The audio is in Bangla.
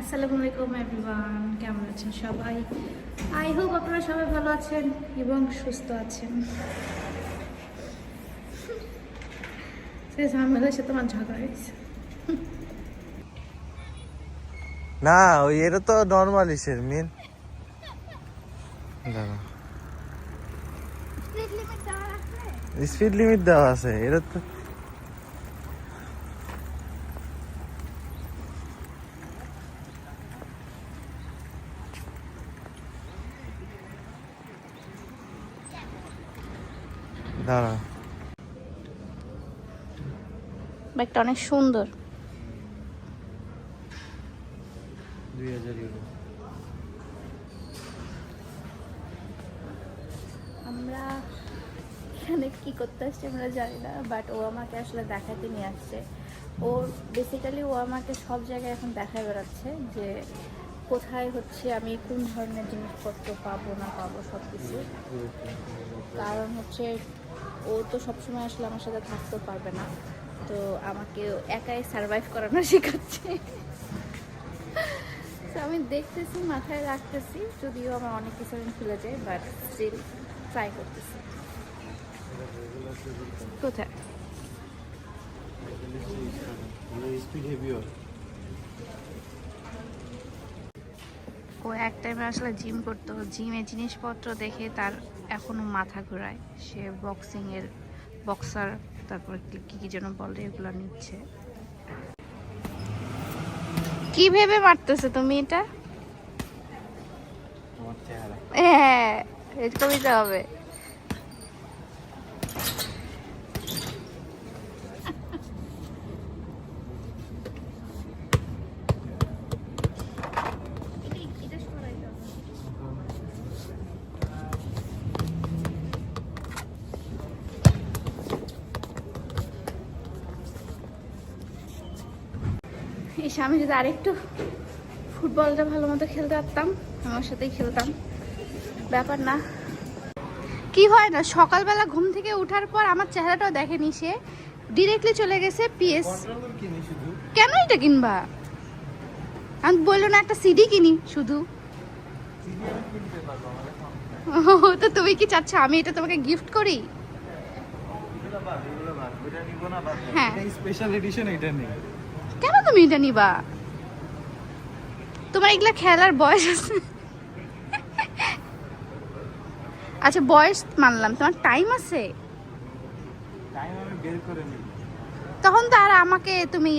আসসালামু আলাইকুম এভরিওয়ান কেমন আছেন সবাই? আই হোপ আপনারা সবাই ভালো আছেন এবং সুস্থ আছেন। সে ঝামেলার সাথে আমার ঝগড়া হয়েছে। না ওই এটা তো নর্মাল ইসের মিন। দাঁড়া। স্পিড লিমিট দেওয়া আছে এটা তো দাঁড়া। ব্যাগটা অনেক সুন্দর। দুই হাজার ইউরো আমরা এখানে কি করতে আসছি আমরা জানি না বাট ও আমাকে আসলে দেখাতে নিয়ে আসছে। ওর বেসিক্যালি ও আমাকে সব জায়গায় এখন দেখায় বেড়াচ্ছে যে কোথায় হচ্ছে, আমি কোন ধরনের জিনিসপত্র পাবো, না পাবো সব কিছু কারণ হচ্ছে, ও তো সবসময় আসলে আমার সাথে থাকতেও পারবে না। তো আমাকে একাই সার্ভাইভ করানো শেখাচ্ছে। তো আমি দেখতেছি, মাথায় রাখতেছি, যদিও আমার অনেক কিছু আমি ভুলে যায় বাট স্টিল ট্রাই করতেছি। কোথায় স্পিড হেভিও ও এক টাইমে আসলে জিম করতো। জিমে জিনিসপত্র দেখে তার এখনও মাথা ঘোরায়। সে বক্সিংয়ের এর বক্সার তারপর কী কি যেন বলে এগুলো নিচ্ছে। কি ভেবে মারতেছে তুমি এটা? হ্যাঁ এরকমই তো হবে। ইস আমি যদি আরেকটু ফুটবলটা ভালো মতো খেলতে পারতাম আমার সাথেই খেলতাম। ব্যাপার না। কি হয় না সকালবেলা ঘুম থেকে ওঠার পর আমার চেহারাটাও দেখেনি সে। ডিরেক্টলি চলে গেছে পিএস কিনি এটা কিনবা? আমি বলল না একটা সিডি কিনি শুধু। তো তুমি কি চাচ্ছ আমি এটা তোমাকে গিফট করি? হ্যাঁ। স্পেশাল এডিশন এটা নেই। কেন তুমি এটা নিবা? তোমার এগুলা খেলার বয়স আছে। আচ্ছা বয়স মানলাম। তোমার টাইম আছে। তখন তো আর আমাকে তুমি